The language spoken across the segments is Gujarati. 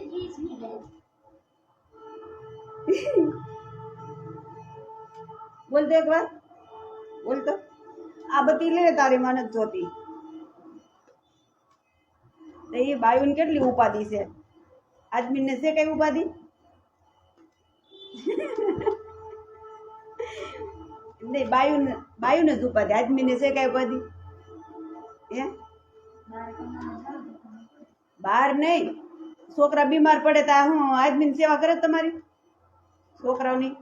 બોલ તો એકવાર બોલ તો. આ બધી લે તારી મને જોતી. એ બાયુને કેટલી ઉપાધિ છે? આદમીને છે કઈ ઉપાધિ? નહીં, બાયુને બાયુને જ ઉપાધિ. આદમીને છે કઈ ઉપાધિ? હે? બહાર નહીં. છોકરા બીમાર પડે તો હું આદમીની સેવા કરે તમારી? છોકરાઓની?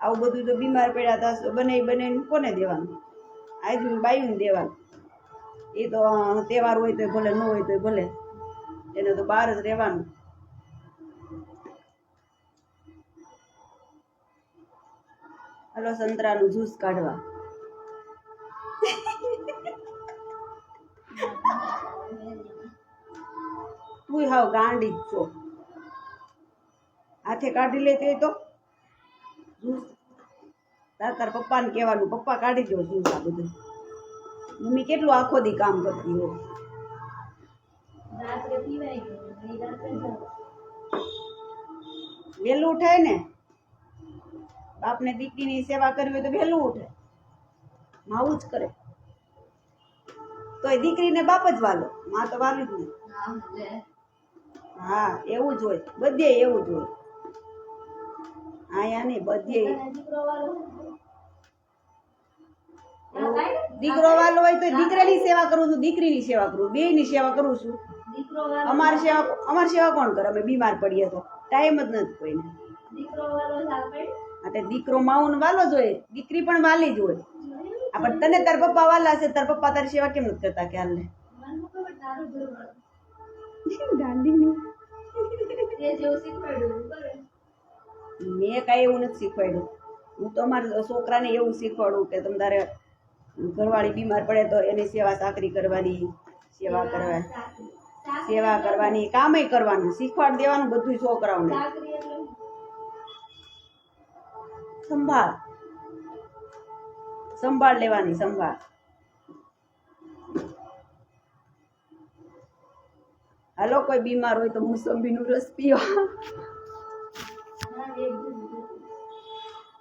આવું બધું તો બીમાર પડ્યા હતા બનાવી બનાવીને કોને દેવાનું? આદમી બાયુને દેવાનું. એ તો તહેવાર હોય તો ભલે, ન હોય તો ભલે. એને તો બહાર જ રહેવાનું. હલો સંતરાનું જ્યુસ કાઢવા. તું હાવ ગાંડી જ છો. હાથે કાઢી લેતી હોય તો. જ્યુસ તાર તાર પપ્પાને કહેવાનું પપ્પા કાઢી દો તું આ બધું. મમ્મી કેટલું આખો દી કામ કરતી એ જાઓ. વહેલું ઉઠે ને? બાપને દીકરીની સેવા કરવી હોય તો વહેલું ઉઠે. માવું જ કરે. તોય દીકરીને બાપ જ વાલો. માં તો વાલી જ નહીં. લે હા એવું જ હોય. બધે એવું જ હોય. અહીંયા નહીં બધે. દીકરો વાલો હોય તો દીકરાની સેવા કરું છું દીકરીની સેવા કરું બેયની સેવા કરું છું. અમાર અમારી સેવા અમારી સેવા કોણ કરે? અમે બીમાર પડીએ તો. ટાઈમ જ નથી કોઈને. તે દીકરો માઉન વાલો જ હોય દીકરી પણ વાલી જ હોય. આપણે તને તાર પપ્પા વાલા છે તાર પપ્પા તારી સેવા કેમ નથી કરતા ખ્યાલ ને તે જેવું શીખવાડ્યું. મેં કાંઈ એવું નથી શીખવાડ્યું. હું તો મારા છોકરાને એવું શીખવાડું કે તમે તારે ઘરવાળી બીમાર પડે તો એની સેવા સાકરી કરવાની સેવા કરવા. સેવા કરવાની કામય કરવાનું શીખવાડ દેવાનું બધું છોકરાઓને. સંભાળ. સંભાળ લેવાની સંભાળ. હાલો કોઈ બીમાર હોય તો મોસંબીનું રસ જણ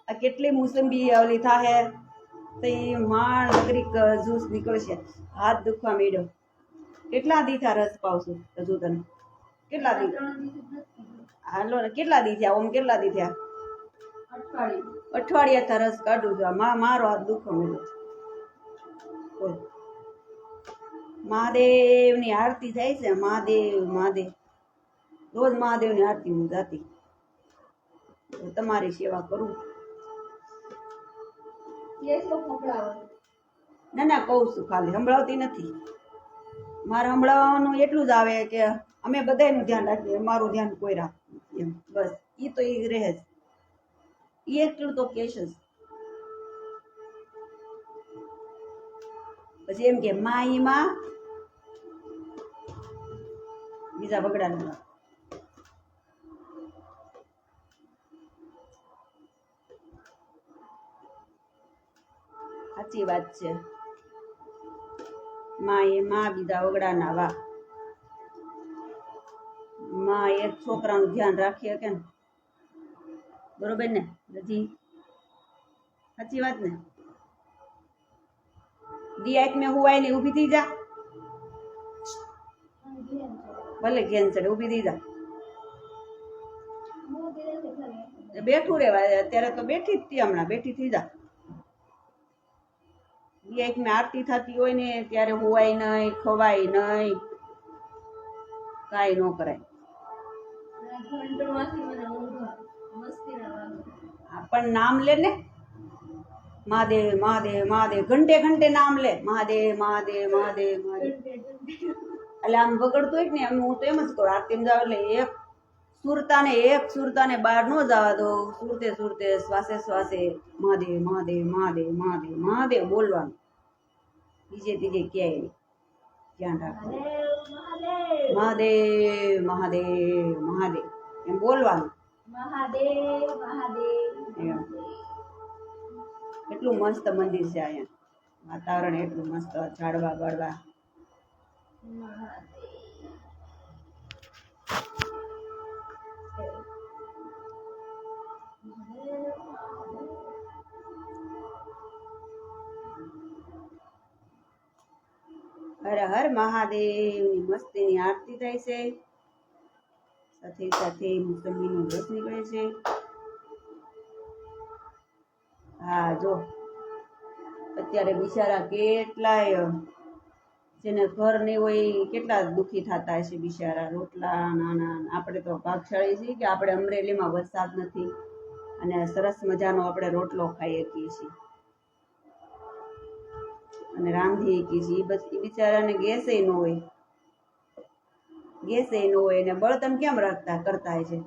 આ કેટલી મોસંબી ઓલી થાહે? તો એ માણ નગરીક જ્યુસ નીકળશે. હાથ દુખવા માંડ્યો. કેટલા દીથા રસ પાવશું હજુ તને? કેટલા દી. હાલો ને કેટલા દી થયા ઓમ કેટલા દી થયા અઠવાડિયું થયા રસ કાઢું છું. મા મારો હાથ દુખવા માંડ્યો. બોલ મહાદેવની આરતી થાય છે મહાદેવ મહાદેવ. રોજ મહાદેવની આરતી હું જાતી. તમારી સેવા કરું. ના ના કહું છું ખાલી સંભળાવતી નથી. મારે સંભળાવવાનું એટલું જ આવે કે અમે બધાનું ધ્યાન રાખીએ મારું ધ્યાન કોઈ રાખ એમ. બસ એ તો એ રહે જ. એ એટલું તો કેશ જ. પછી એમ કે માં ઈ માં બીજા બગડા સાચી વાત છે. માં એ માં બીજા વગડાના વા માં એક છોકરાનું ધ્યાન રાખીએ કે ને બરોબર ને? નથી સાચી વાત ને? દિયાક મેં હુવાય ને ઊભી થઈ જા. ભલે ઘેન ચડે, ઊભી થઈ જા. બેઠું રહેવાય અત્યારે તો બેઠી જ હતી હમણાં, બેઠી થઈ જા. એક મેં આરતી થતી હોય ને, ત્યારે હોવાય નહીં, ખવાય નહીં. કાંઈ ન કરાય. પણ નામ લે ને. મહાદેવ મહાદેવ મહાદેવ. ઘંટે ઘંટે નામ લે. મહાદેવ મહાદેવ મહાદેવ મહાદેવ. એટલે આમ વગડતું હોય ને એમ હું તો એમ જ કરું. આરતી જાવ એટલે એક સુરતાને એક સુરતાને બહાર ન જવા દો. સુરતે સુરતે શ્વાસે શ્વાસે મહાદેવ મહાદેવ મહાદેવ મહાદેવ મહાદેવ બોલવાનું. બીજે બીજે ક્યાંય ધ્યાન રાખવાનું. મહાદેવ મહાદેવ મહાદેવ. એમ બોલવાનું. મહાદેવ મહાદેવ. એટલું મસ્ત મંદિર છે અહીંયા. વાતાવરણ એટલું મસ્ત, ઝાડવા બળવા. હર હર મહાદેવની મસ્તીની આરતી થાય છે. સાથે સાથે મુસલમીનું રસ નીકળે છે. હા, જો. અત્યારે બિચારા કેટલાય, જેને ઘર નહીં હોય કેટલા દુઃખી થતા હશે બિચારા. રોટલા, નાના આપણે તો ભાગશાળી છીએ કે આપણે અમરેલીમાં વરસાદ નથી. અને સરસ મજાનો આપણે રોટલો ખાઈ શકીએ છીએ. અને રાંધી શકીએ છીએ. બસ એ બિચારાને ગેસે ન હોય. ગેસે ન હોય ને બળતણ કેમ રાખતા, કરતા હોય છે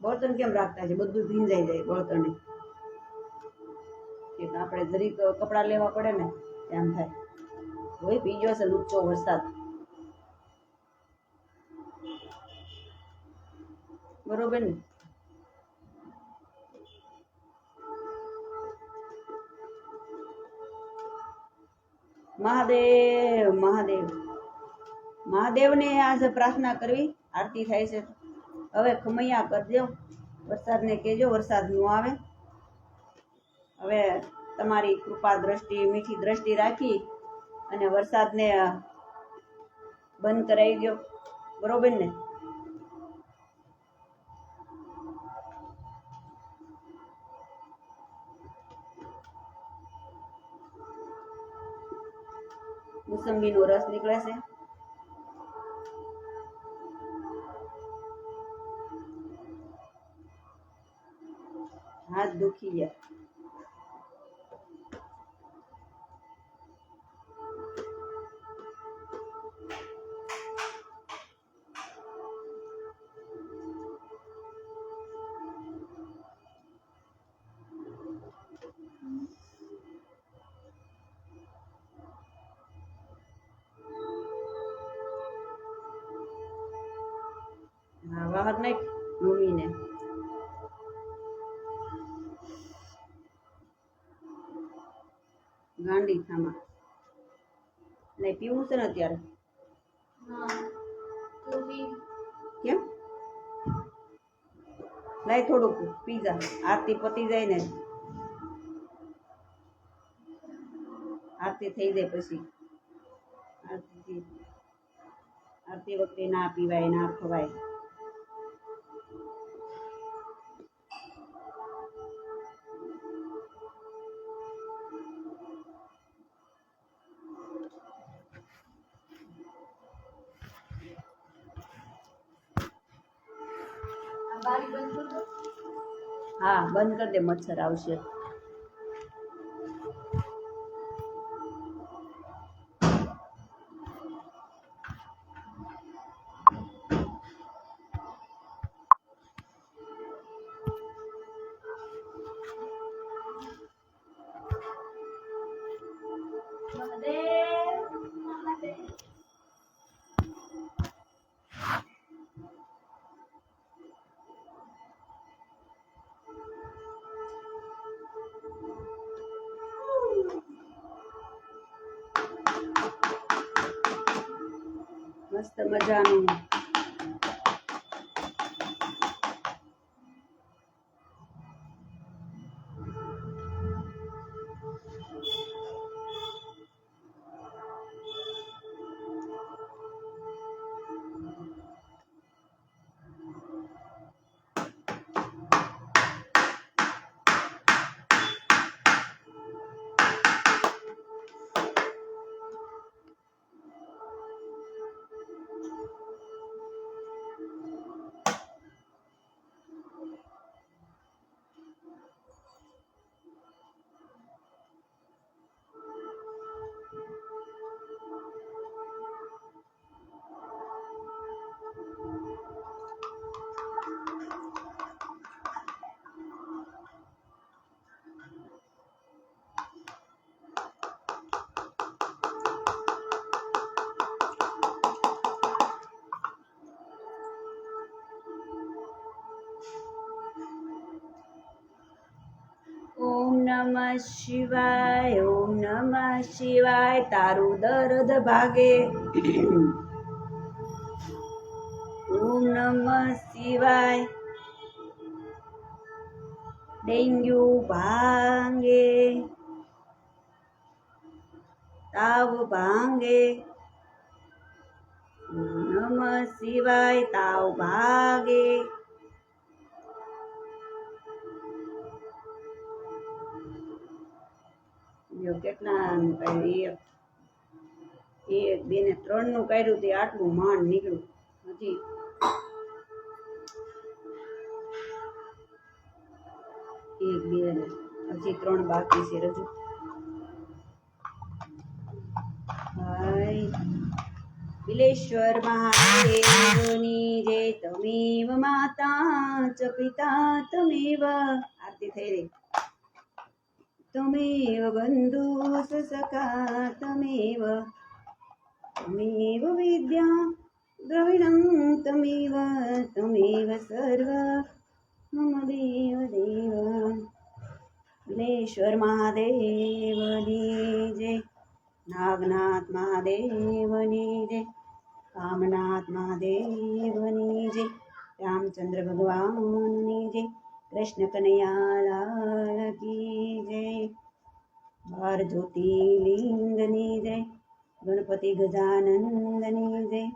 બળતણ કેમ રાખતા છે બધું ભીંજાઈ જાય બળતણે. કે આપણે જરીક કપડાં લેવા પડે ને, એમ થાય. હોય પી ગયો છે લુચ્ચો વરસાદ. બરોબર ને? મહાદેવ મહાદેવ. મહાદેવને આજે પ્રાર્થના કરવી, આરતી થાય છે. હવે ખમૈયા કરજો, વરસાદને કહેજો, વરસાદ ન આવે. હવે તમારી કૃપા દ્રષ્ટિ, મીઠી દ્રષ્ટિ રાખી અને વરસાદને બંધ કરાવી દો બરોબર ને? મોસંબીનો રસ નીકળે છે. હાથ દુખી ગયા. બહાર નાખ મમ્મીને ગાંડી થામા નહીં પીવું છે ને અત્યારે? કેમ? લાય થોડુંક પીઝા. આરતી પતી જાય ને. આરતી થઈ જાય પછી. આરતી આરતી વખતે ના પીવાય ના ખવાય. બંધ કરી દે મચ્છર આવશે. મસ્ત મજાનું. નમઃ શિવાય, ઓમ નમઃ શિવાય, તારું દર્દ ભાગે. ઓમ નમઃ શિવાય. ડેન્ગ્યુ ભાંગે. તાવ ભાંગે. નમ શિવાય, તાવ ભાગે. જો કેટલા એક બે ને ત્રણનું કાઢ્યું તે આટલું માંડ નીકળ્યું. હજી. એક, બે, ને હજી ત્રણ બાકી છે રજૂ. બિલેશ્વર મહાદેવની જય, તમેવ માતા ચ પિતા તમેવ. આરતી થઈ રહી. તમેવ બંધુ સખા તમેવ તમેવ વિદ્યા દ્રવિણં તમેવ તમેવ સર્વ મમ દેવ દેવ બિલેશ્વર મહાદેવની જય નાગનાથ મહાદેવની જય કામનાથ મહાદેવની જય રામચંદ્ર ભગવાનની જય કૃષ્ણ કનૈયાલાલ કી જય. બાર જ્યોતિર્લિંગની જય. ગણપતિ ગજાનંદની જય.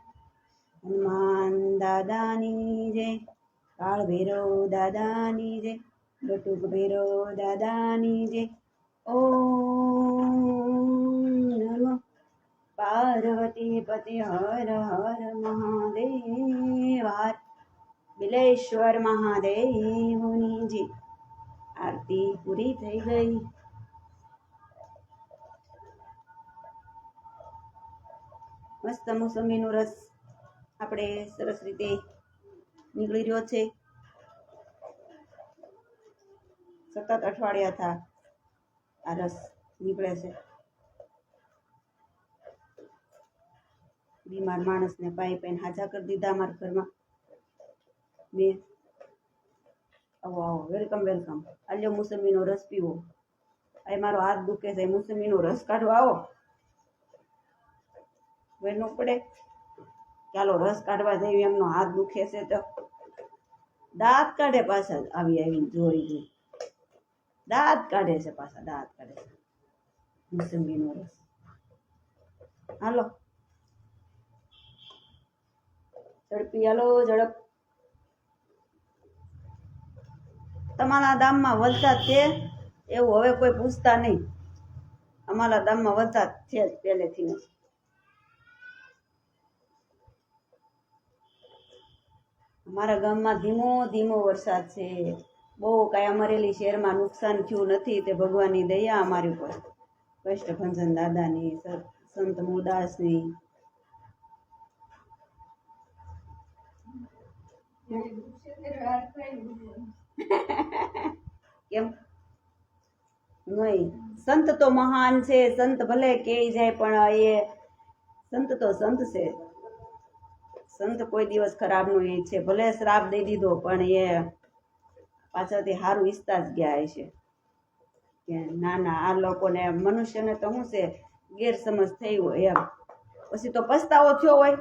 હનુમાન દાદાની જય. કાળ ભૈરવ દાદાની જય. બટુક ભૈરવ દાદાની જય. ઓમ નમઃ. પાર્વતી પતિ હર હર મહાદેવ. બિલેશ્વર મહાદેવની આરતી પૂરી થઈ ગઈ। મસ્ત મોસંબીનો રસ આપણે સરસ રીતે નીકળી રહ્યો છે. સતત અઠવાડિયા થા આ રસ નીકળે છે. બીમાર માણસને પાઈ પાઈને હાજા કરી દીધા અમારા ઘરમાં. બે આવો વેલકમ વેલકમ આલ્યો મોસંબીનો રસ પીવો આ મારો હાથ દુખે છે મોસંબીનો રસ કાઢવા આવો વેનો પડે ચાલો રસ કાઢવા જઈએ એમનો હાથ દુખે છે તો દાંત કાઢે પાછા આવી આવીને જોઈ જોઈ દાંત કાઢે છે પાછા દાંત કાઢે છે મોસંબીનો રસ હાલો ઝડપી હાલો ઝડપ તમારા દામમાં વરસાદ છે? એવું હવે કોઈ પૂછતા નહીં. અમારા દામમાં વરસાદ છે જ પહેલેથી. અમારા ગામમાં ધીમો ધીમો વરસાદ છે. બહુ કાંઈ અમરેલી શહેરમાં નુકસાન થયું નથી તે ભગવાનની દયા અમારી ઉપર. કષ્ટભંજન દાદાની સંત મૂળદાસની કેમ? નહીં. સંત તો મહાન છે, સંત ભલે કે જાય, પણ એ સંત તો સંત છે. સંત કોઈ દિવસ ખરાબ નો એ છે. ભલે શ્રાપ દઈ દીધો, પણ એ પાછળથી સારું ઈચ્છતા જ ગયા છે કે ના ના, આ લોકોને, મનુષ્યને તો શું છે, ગેરસમજ થઈ હોય એમ. પછી તો પસ્તાવો થયો હોય.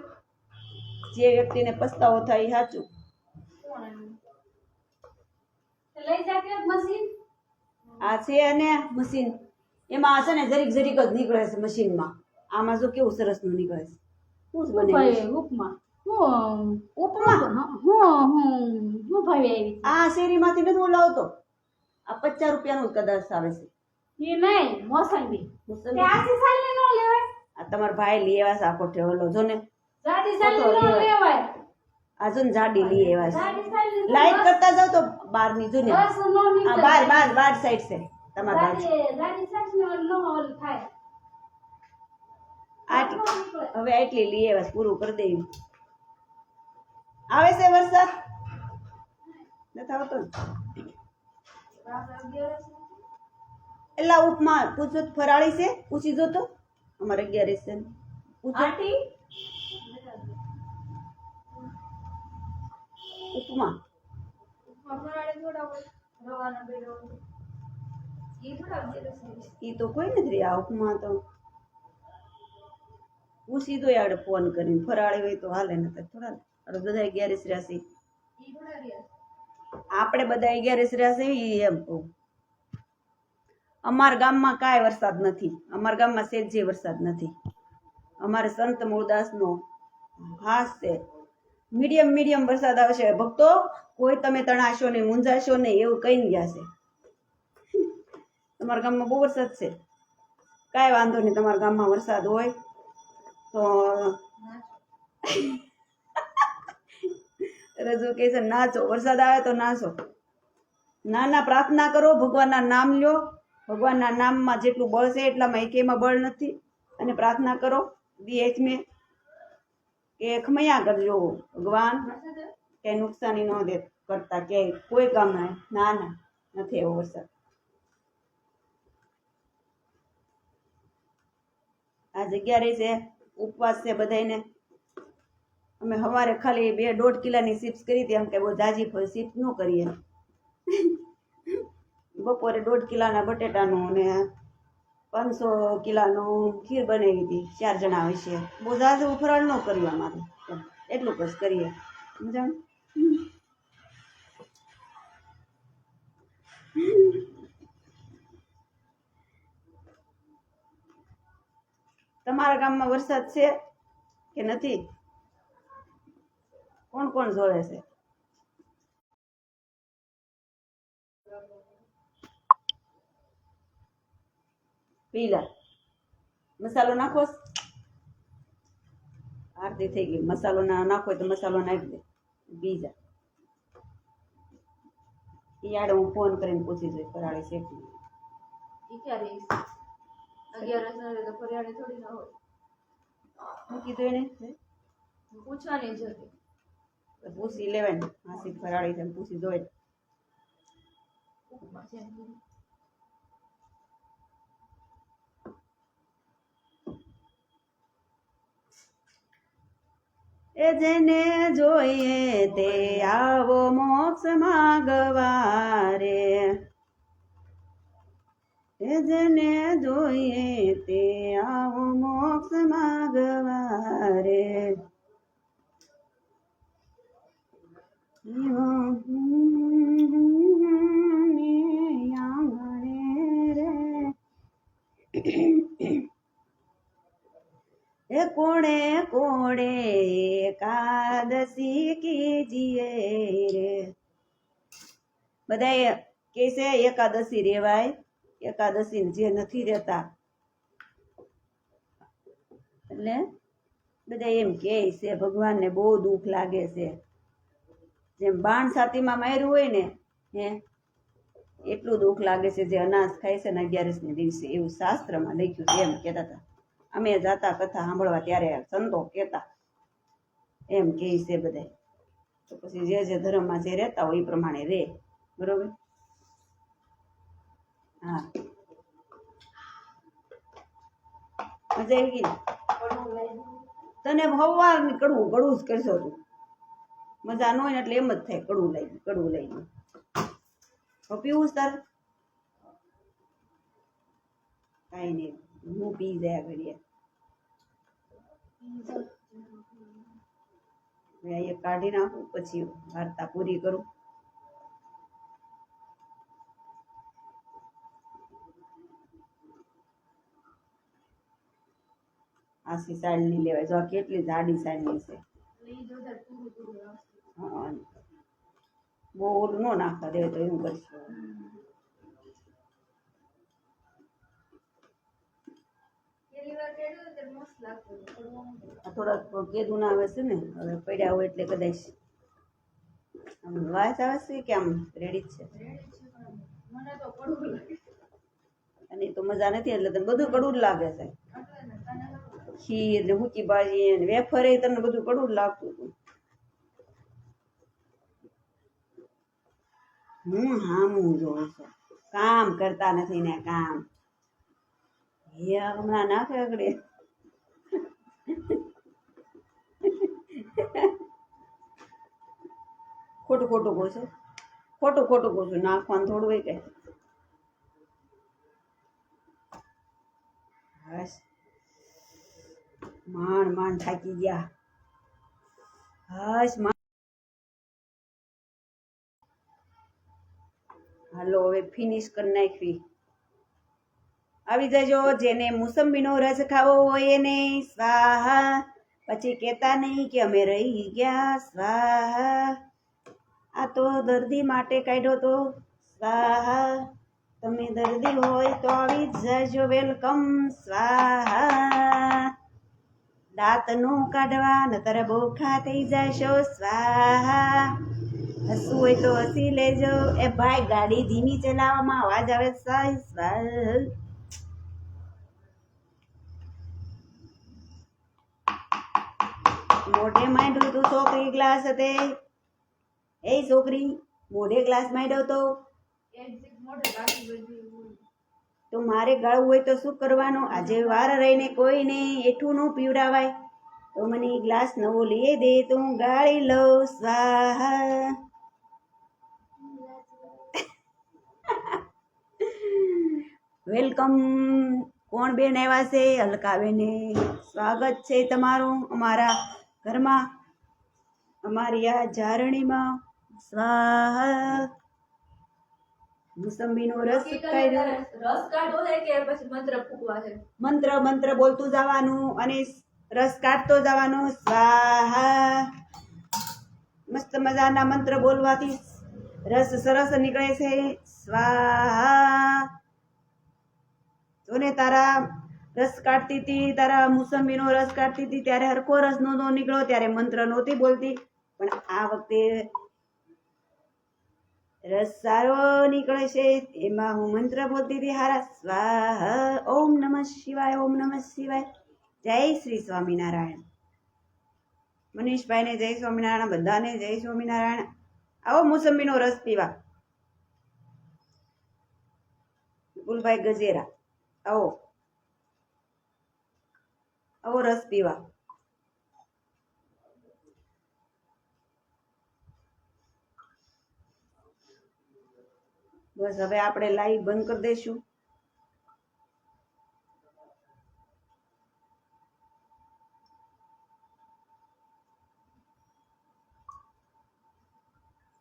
જે વ્યક્તિને પસ્તાવો થાય સાચું. લઈ જા મશીન આ છે ને મશીન એમાં છે ને જરીક જરીક જ નીકળે છે મશીનમાં આમાં જો કેવું સરસનું નીકળે છે. શું બને ઉપમા. હું ઉપમા? હું હું હું ભાવી આવી આ શેરીમાંથી નથી લાવતો આ પચાસ રૂપિયાનું કદાચ આવે છે. એ નહીં મોસંબી. મોસંબી. આસી સાલી નો લેવાય. આ તમારા ભાઈ લેવા આવ્યા ઠેવલો જો ને. જાડી સાલી નો લેવાય. કરતા જાવ તો બહારની જો ને. બસ નો આ બાર બાર બાર સાઈડ છે. તમારા બાજુ. જાડી જાડી સાલી નો નો ઓલ થાય. આટલી હવે આટલી લઈ આવ્યા પૂરું કરી દેવું આવે છે વરસાદ? નથી આવતો એટલા ઉપમા પૂછો ફરાળી છે? પૂછી જોતો? અમારે અગિયાર છે ને. ઉપમા. ઈ એ તો કોઈ નથી આ ઉપમા તો. હું સીધો આડે ફોન કરીને ફરાળે હોય તો હાલે ને થોડા અરે બધા અગિયારીસ રહ્યા. આપણે બધા અગિયારીસ રહ્યા એમ કહું. અમારા ગામમાં કાંઈ વરસાદ નથી. અમારા ગામમાં સેજે વરસાદ નથી. અમારે સંત મૂળદાસનો હાસ છે. મીડિયમ મીડિયમ વરસાદ આવશે ભક્તો, કોઈ તમે તણાશો નહીં, મૂંઝાશો નહીં, એવું કહીને ગયા છે તમારા ગામમાં બહુ વરસાદ છે. કાંઈ વાંધો નહીં, તમારા ગામમાં વરસાદ હોય તો રજૂ કહે છે, નાચો, વરસાદ આવે તો નાચો. નાના પ્રાર્થના કરો, ભગવાનના નામ લ્યો. ભગવાનના નામમાં જેટલું બળ છે એટલામાં એકેમાં બળ નથી. અને પ્રાર્થના કરો દીએચ મેં કે ખમૈયા કરજો ભગવાન કે નુકસાની ન દે કરતા કે કોઈ કામ ના ના નથી એવો વરસાદ. આ જગ્યા રહી છે, ઉપવાસ છે બધાયને. અમે સવારે ખાલી બે દોઢ કિલાની સિપ્સ કરી હતી, એમ કે બહુ જાજી સિપ્સ ન કરીએ. બપોરે દોઢ કિલાના બટેટાનું અને પાંચસો કિલાનું ખીર બનાવી હતી, ચાર જણા હોય છે. બહુ જાજુ ફરાળ ન કર્યું અમારે એટલું બસ કરીએ. સમજાણ? તમારા ગામમાં વરસાદ છે કે નથી? કોણ કોણ જોવે છે? પીલા. મસાલો નાખો આરતી થઈ ગઈ. મસાલો ના નાખો તો મસાલો નાખી દે. બીજા. ઈયાડે આડે હું ફોન કરીને પૂછી જોઈ ફરાળી છે હું કીધું એને? પૂછવાની જ પૂછી લેવાય ને. હાસી ફરાળી છે પૂછી જોઈ. એ જેને જોઈએ તે આવો મોક્ષ માગવારે એ જેને જોઈએ તે આવો મોક્ષ માગવારે આંગણે રે એ કોણે કોણે એકાદશી કીજીએ રે? બધા કે છે, એકાદશી રેવાય. એકાદશી જે નથી રહેતા. એટલે બધા એમ કહે છે, ભગવાનને બહુ દુઃખ લાગે છે. જેમ બાણ છાતીમાં માર્યું હોય ને, હે, એટલું દુઃખ લાગે છે જે અનાજ ખાય છે ને અગિયારસને દિવસે. એવું શાસ્ત્રમાં લખ્યું છે, એમ કહેતા હતા. અમે જાતા કથા સાંભળવા ત્યારે સંતો કહેતા. એમ કહે છે બધા. તો પછી જે જે ધર્મમાં જે રહેતા હોય એ પ્રમાણે રહે બરોબર? હા. મજા આવી ગઈ તને ભવવાર કડવું કડવું જ કરશો તું. મજા ન હોય એટલે એમ જ થાય, કડવું લાગ્યું કડવું હવે પીવું તારે? કાંઈ નહીં. હું પી જાય ઘડીએ એ કાઢી નાખું, પછી વાર્તા પૂરી કરું. આસી સાઈડની લેવાય. જો કેટલી જાડી સાઈડની છે. હા. બહુ ઓલું ન નાખવા દેવાય તો એવું કરશું. થોડાક કેદું ના આવે છે ને, હવે પડ્યા હોય એટલે કદાચ આમ આવે છે કે આમ રેડી છે. અને તો મજા નથી એટલે તને બધું કડવું જ લાગે છે. ખીર ને હુકી ભાજી ને વેફર એ તને બધું કડવું જ લાગતું હતું. હું હામું જોઉં છું. કામ કરતા નથી ને કામ. હે હમણાં ના આગળ ખોટું ખોટું કહું છું. ખોટું ખોટું કહું છું. નાખવાનું થોડું હોય કે. બસ. માંડ માંડ થાકી ગયા. માંડ. હાલો, હવે ફિનિશ કરી નાખવી. આવી જજો, જેને મોસંબીનો રસ ખાવો હોય એને સ્વાહા. પછી કહેતા નહીં કે અમે રહી ગયા, સ્વાહા. આ તો દર્દી માટે કાઢ્યો તો, સ્વાહા. તમે દર્દી હોય તો આવી જજો, વેલકમ, સ્વાહા. દાંતનું કાઢવા, નતર બોખા થઈ જશો, સ્વાહા. હસવું હોય તો હસી લેજો. એ ભાઈ ગાડી ધીમી ચલાવવામાં અવાજ આવે, સાઈ મોઢે માંડ્યું તું છોકરી ગ્લાસ હતે એ છોકરી મોઢે ગ્લાસ માંડ્યો તો. તો મારે ગાળવું હોય તો શું કરવાનું? આજે વાર રહીને કોઈને એઠું ન પીવડાવાય. તો મને ગ્લાસ નવો લઈ દે, તો ગાળી લઉં. સ્વાહા. વેલકમ. કોણ બેન આવ્યા છે? અલકાબેને સ્વાગત છે તમારું અમારા ઘરમાં અમારી આ જારણીમાં સ્વાહા. મુસંબીનો રસ કાઢ્યો રસ કાઢવો છે કે પછી મંત્ર ફૂંકવા છે? મંત્ર મંત્ર બોલતું જવાનું અને રસ કાઢતો જવાનો સ્વાહા. મસ્ત મજાના મંત્ર બોલવાથી રસ સરસ નીકળે છે. સ્વાહા. જોને તારા રસ કાઢતી હતી, તારા મોસંબીનો રસ કાઢતી હતી, ત્યારે હરખો રસ નહોતો નીકળો ત્યારે મંત્ર નહોતી બોલતી. પણ આ વખતે રસ સારો નીકળે છે એમાં હું મંત્ર બોલતી હતી, હારા સ્વાહ, ઓમ નમઃ શિવાય, ઓમ નમઃ શિવાય. જય શ્રી સ્વામિનારાયણ. મનીષભાઈને જય સ્વામિનારાયણ, બધાને જય સ્વામિનારાયણ. આવો મોસંબીનો રસ પીવા. વિપુલભાઈ ગજેરા, આવો. આવો રસ પીવા બસ, હવે આપણે લાઈવ બંધ કરી દઈશું.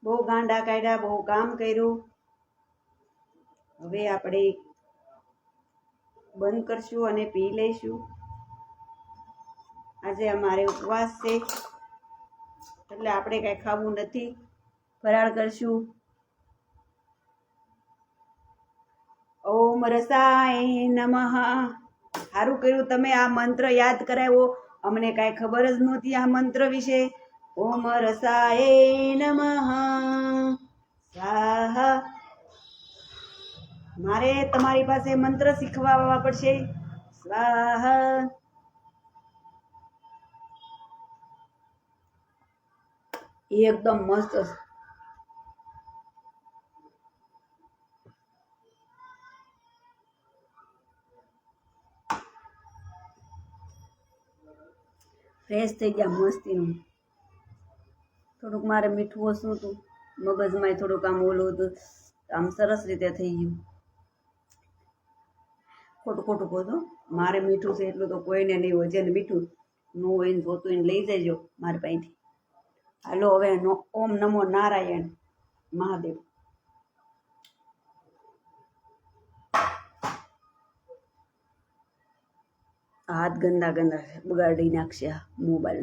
બહુ ગાંડા કાઢ્યા, બહુ કામ કર્યું. હવે આપણે બંધ કરશું અને પી લઈશું. આજે અમારે ઉપવાસ છે. એટલે આપણે કાંઈ ખાવું નથી. ફરાળ કરશું. ઓમ રસાય નમઃ. સારું કર્યું તમે આ મંત્ર યાદ કરાવ્યો. અમને કાંઈ ખબર જ નહોતી આ મંત્ર વિશે. ઓમ રસાય નમઃ. મારે તમારી પાસે મંત્ર શીખવા પડશે. સ્વાહા. એ એકદમ મસ્ત છે. ફ્રેશ થઈ ગયા મસ્તીનું. થોડુંક મારે મીઠું ઓછું હતું. મગજમાં થોડુંક આમ ઓલું હતું. આમ સરસ રીતે થઈ ગયું. ખોટું ખોટું કહો છો મારે મીઠું છે એટલું તો કોઈને નહીં હોય. જેને મીઠું ન હોય ને જોતું એને લઈ જજો મારી પાસેથી. હાલો હવે ઓમ નમો નારાયણ મહાદેવ. હાથ ગંદા ગંદા બગાડી નાખશે આ મોબાઈલ.